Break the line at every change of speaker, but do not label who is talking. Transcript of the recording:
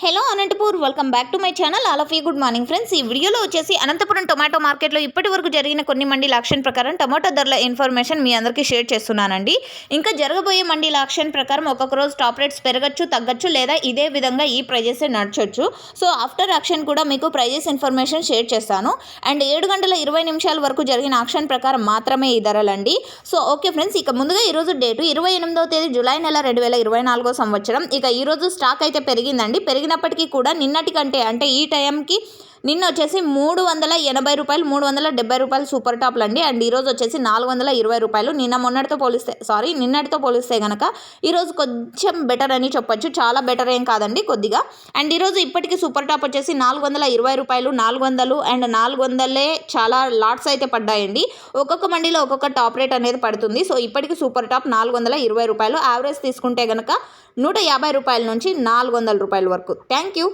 Hello Anantapur welcome back to my channel all of you good morning friends ఈ వీడియోలో వచ్చేసి Anantapuram tomato మార్కెట్లో ఇప్పటి వరకు జరిగిన కొన్ని మండీల ఆక్షన్ ప్రకారం టొమాటో ధరల ఇన్ఫర్మేషన్ మీ అందరికీ షేర్ చేస్తున్నానండి. ఇంకా జరగబోయే మండీల ఆక్షన్ ప్రకారం ఒక్కొక్క రోజు టాప్ రేట్స్ పెరగచ్చు తగ్గచ్చు లేదా ఇదే విధంగా ఈ ప్రైజెస్ నడచొచ్చు. సో ఆఫ్టర్ ఆక్షన్ కూడా మీకు ప్రైజెస్ ఇన్ఫర్మేషన్ షేర్ చేస్తాను. అండ్ ఏడు గంటల ఇరవై నిమిషాల వరకు జరిగిన ఆక్షన్ ప్రకారం మాత్రమే ఈ ధరలండి. సో ఓకే ఫ్రెండ్స్ ఇక ముందుగా ఈరోజు డేటు ఇరవై ఎనిమిదవ తేదీ జూలై నెల రెండు వేల ఇరవై నాలుగో సంవత్సరం. ఇక ఈరోజు స్టాక్ అయితే పెరిగిందండి. పెరిగినప్పటికీ కూడా నిన్నటి కంటే అంటే ఈ టైంకి నిన్న వచ్చేసి మూడు వందల ఎనభై రూపాయలు మూడు వందల డెబ్బై రూపాయలు సూపర్ టాప్లు అండి. అండ్ ఈరోజు వచ్చేసి నాలుగు వందల ఇరవై రూపాయలు. నిన్న మొన్నటితో పోలిస్తే సారీ నిన్నటితో పోలిస్తే కనుక ఈరోజు కొంచెం బెటర్ అని చెప్పొచ్చు. చాలా బెటర్ ఏం కాదండి కొద్దిగా. అండ్ ఈరోజు ఇప్పటికీ సూపర్ టాప్ వచ్చేసి నాలుగు వందల ఇరవై రూపాయలు నాలుగు వందలు అండ్ నాలుగు వందలే చాలా లాట్స్ అయితే పడ్డాయండి. ఒక్కొక్క మండీలో ఒక్కొక్క టాప్ రేట్ అనేది పడుతుంది. సో ఇప్పటికి సూపర్ టాప్ నాలుగు వందల ఇరవై రూపాయలు. యావరేజ్ తీసుకుంటే కనుక నూట యాభై రూపాయల నుంచి నాలుగు వందల రూపాయల వరకు. Thank you.